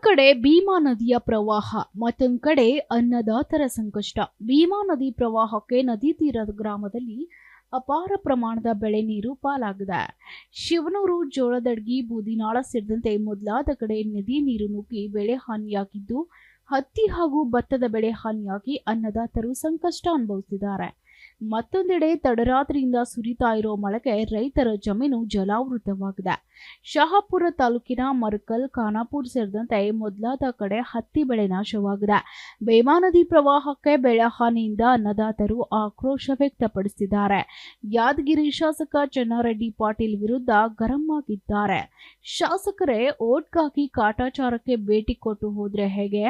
ಕಡೆ ಭೀಮಾ ನದಿಯ ಪ್ರವಾಹ, ಮತ್ತೊಂದ್ ಕಡೆ ಅನ್ನದಾತರ ಸಂಕಷ್ಟ. ಭೀಮಾ ನದಿ ಪ್ರವಾಹಕ್ಕೆ ನದಿ ತೀರದ ಗ್ರಾಮದಲ್ಲಿ ಅಪಾರ ಪ್ರಮಾಣದ ಬೆಳೆ ನೀರು ಪಾಲಾಗಿದೆ. ಶಿವನೂರು, ಜೋಳದಡ್ಗಿ, ಬೂದಿನಾಳ ಸೇರಿದಂತೆ ಮೊದಲಾದ ಕಡೆ ನದಿ ನೀರು ನುಗ್ಗಿ ಬೆಳೆ ಹಾನಿಯಾಗಿದ್ದು, ಹತ್ತಿ ಹಾಗೂ ಭತ್ತದ ಬೆಳೆ ಹಾನಿಯಾಗಿ ಅನ್ನದಾತರು ಸಂಕಷ್ಟ ಅನುಭವಿಸಿದ್ದಾರೆ. ಮತ್ತೊಂದೆಡೆ ತಡರಾತ್ರಿಯಿಂದ ಸುರಿತಾ ಇರೋ ಮಳೆಗೆ ರೈತರ ಜಮೀನು ಜಲಾವೃತವಾಗಿದೆ. ಶಹಾಪುರ ತಾಲೂಕಿನ ಮರ್ಕಲ್, ಖಾನಾಪುರ್ ಸೇರಿದಂತೆ ಮೊದಲಾದ ಕಡೆ ಹತ್ತಿ ಬೆಳೆ ನಾಶವಾಗಿದೆ. ಭೀಮಾ ನದಿ ಪ್ರವಾಹಕ್ಕೆ ಬೆಳೆ ಹಾನಿಯಿಂದ ಅನ್ನದಾತರು ಆಕ್ರೋಶ ವ್ಯಕ್ತಪಡಿಸಿದ್ದಾರೆ. ಯಾದಗಿರಿ ಶಾಸಕ ಚನ್ನಾರೆಡ್ಡಿ ಪಾಟೀಲ್ ವಿರುದ್ಧ ಗರಂ ಆಗಿದ್ದಾರೆ. ಶಾಸಕರೇ, ಓಟ್ಗಾಗಿ ಕಾಟಾಚಾರಕ್ಕೆ ಭೇಟಿ ಕೊಟ್ಟು ಹೋದ್ರೆ ಹೇಗೆ?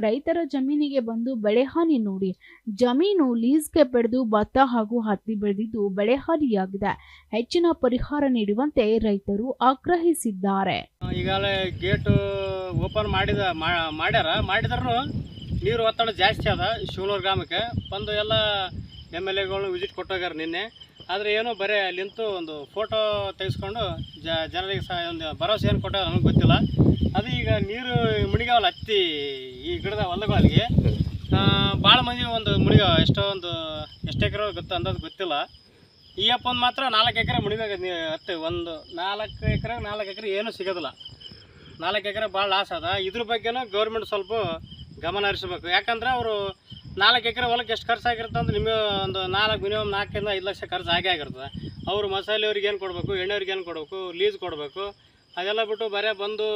ರೈತರ ಜಮೀನಿಗೆ ಬಂದು ಬೆಳೆ ಹಾನಿ ನೋಡಿ. ಜಮೀನು ಲೀಸ್ಗೆ ಪಡೆದು ಭತ್ತ ಹಾಗೂ ಹತ್ತಿ ಬೆಳೆದಿದ್ದು ಬೆಳೆ ಹಾನಿಯಾಗಿದೆ. ಹೆಚ್ಚಿನ ಪರಿಹಾರ ನೀಡುವಂತೆ ರೈತರು ಆಗ್ರಹಿಸಿದ್ದಾರೆ. ಈಗಾಗಲೇ ಗೇಟ್ ಓಪನ್ ಮಾಡಿದ ಮಾಡ್ಯಾರ. ಮಾಡಿದ್ರು ನೀರು ಒತ್ತಡ ಜಾಸ್ತಿ ಅದ ಶಿವನೂರು ಗ್ರಾಮಕ್ಕೆ. ಬಂದು ಎಲ್ಲ ಎಂ ಎಲ್ ಎಗಳು ವಿಸಿಟ್ ಕೊಟ್ಟೋಗ್ಯಾರ ನಿನ್ನೆ. ಆದರೆ ಏನೋ ಬರೀ ಅಲ್ಲಿಂತೂ ಒಂದು ಫೋಟೋ ತೆಗೆಸ್ಕೊಂಡು ಜ, ಜನರಿಗೆ ಸಹ ಒಂದು ಭರವಸೆ ಏನು ಕೊಟ್ಟ ನನಗೆ ಗೊತ್ತಿಲ್ಲ. ಅದು ಈಗ ನೀರು ಮುಣಿಗಾವಲ್ಲ ಹತ್ತಿ ಈ ಗಿಡದ ಹೊಲಗಳಿಗೆ ಭಾಳ ಮಂದಿ ಒಂದು ಮುಣಿಗಾವ ಎಷ್ಟೋ ಒಂದು ಎಷ್ಟು ಎಕರೆ ಗೊತ್ತ ಅಂದಾಜು ಗೊತ್ತಿಲ್ಲ. ಈ ಅಪ್ಪಂದು ಮಾತ್ರ ನಾಲ್ಕು ಎಕರೆ ನೀ ಹತ್ತಿ ಒಂದು ನಾಲ್ಕು ಎಕರೆ ನಾಲ್ಕು ಎಕರೆ ಏನೂ ಸಿಗೋದಿಲ್ಲ. ನಾಲ್ಕು ಎಕರೆ ಭಾಳ ಲಾಸ್ ಅದ. ಇದ್ರ ಬಗ್ಗೆನೂ ಗೌರ್ಮೆಂಟ್ ಸ್ವಲ್ಪ ಗಮನ ಹರಿಸ್ಬೇಕು. ಯಾಕಂದ್ರೆ ಅವರು ನಾಲ್ಕು ಎಕರೆ ಹೊಲಕ್ಕೆ ಎಷ್ಟು ಖರ್ಚು ಆಗಿರುತ್ತೆ ಅಂದ್ರೆ ನಿಮಗೆ ಒಂದು ನಾಲ್ಕು ಮಿನಿಮಮ್ ನಾಲ್ಕರಿಂದ ಐದು ಲಕ್ಷ ಖರ್ಚು ಆಗೇ ಆಗಿರ್ತದೆ. ಅವರು ಮಸಾಲೆಯವ್ರಿಗೆ ಏನು ಕೊಡಬೇಕು ಎಣ್ಣೆಯವ್ರಿಗೆ ಏನು ಕೊಡಬೇಕು ಲೀಸ್ ಕೊಡಬೇಕು, ಅದೆಲ್ಲ ಬಿಟ್ಟು ಬರೇ ಬಂದು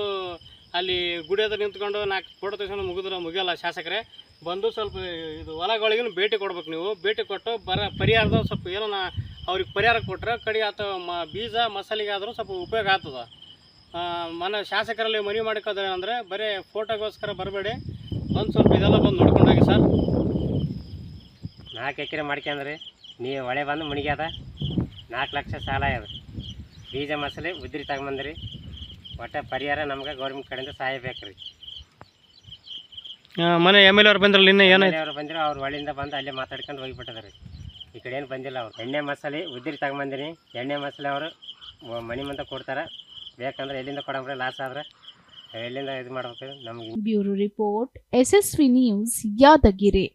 ಅಲ್ಲಿ ಗುಡಿ ಹತ್ರ ನಿಂತ್ಕೊಂಡು ನಾಲ್ಕು ಫೋಟೋ ತೆಗೆಸ್ಕೊಂಡು ಮುಗಿದ್ರೆ ಮುಗಿಯೋಲ್ಲ ಶಾಸಕರೇ. ಬಂದು ಸ್ವಲ್ಪ ಇದು ಹೊಲಗಳಿಗೂ ಭೇಟಿ ಕೊಡ್ಬೇಕು ನೀವು? ಭೇಟಿ ಕೊಟ್ಟು ಬರ ಪರಿಹಾರದ ಸ್ವಲ್ಪ ಏನೋ ಅವ್ರಿಗೆ ಪರಿಹಾರ ಕೊಟ್ಟರೆ ಕಡಿ ಅಥವಾ ಮ ಬೀಜ ಮಸಾಲೆಗೆ ಆದರೂ ಸ್ವಲ್ಪ ಉಪಯೋಗ ಆಗ್ತದೆ. ಮನ ಶಾಸಕರಲ್ಲಿ ಮನವಿ ಮಾಡ್ಕೋದ್ರೆ ಅಂದರೆ ಬರೀ ಫೋಟೋಗೋಸ್ಕರ ಬರಬೇಡಿ. ಒಂದು ಸ್ವಲ್ಪ ಇದೆಲ್ಲ ಬಂದು ನೋಡ್ಕೊಂಡೋಗಿ ಸರ್. ನಾಲ್ಕು ಎಕರೆ ಮಾಡ್ಕೊಂಡ್ರಿ ನೀವು ಹೊಳೆ ಬಂದು ಮುಣಿಗ್ಯದ ನಾಲ್ಕು ಲಕ್ಷ ಸಾಲ ಅದ ಬೀಜ ಮಸಾಲೆ ಉದ್ರಿ ತಗೊಂಬಂದ್ರಿ ಒಟ್ಟು ಪರಿಹಾರ ನಮ್ಗೆ ಗೌರ್ಮೆಂಟ್ ಕಡೆಯಿಂದ ಸಹಾಯ ಬೇಕು ರೀ ಮನೆ ಎಂ ಎಲ್ ಅವ್ರು ಬಂದ್ರೆ ನಿನ್ನೆ ಏನಾಯ್ತು? ಅವ್ರು ಬಂದ್ರು ಅವ್ರು ಒಳ್ಳಿಂದ ಬಂದು ಅಲ್ಲೇ ಮಾತಾಡ್ಕೊಂಡು ಹೋಗಿಬಿಟ್ಟಿದ್ದಾರೆ ಈ ಕಡೆ ಏನು ಬಂದಿಲ್ಲ ಅವ್ರು. ಎಣ್ಣೆ ಮಸಾಲೆ ಉದ್ರಿ ತಗೊಂಬಂದಿನಿ. ಎಣ್ಣೆ ಮಸಾಲೆ ಅವರು ಮನೆ ಮುಂದೆ ಕೊಡ್ತಾರೆ. ಬೇಕಂದ್ರೆ ಎಲ್ಲಿಂದ ಕೊಡಂಬ್ರೆ? ಲಾಸ್ ಆದ್ರೆ ಎಲ್ಲಿಂದ ಇದು ಮಾಡ್ಬೇಕು? ನಮ್ಗೆ bureau report SSV news Yadagiri.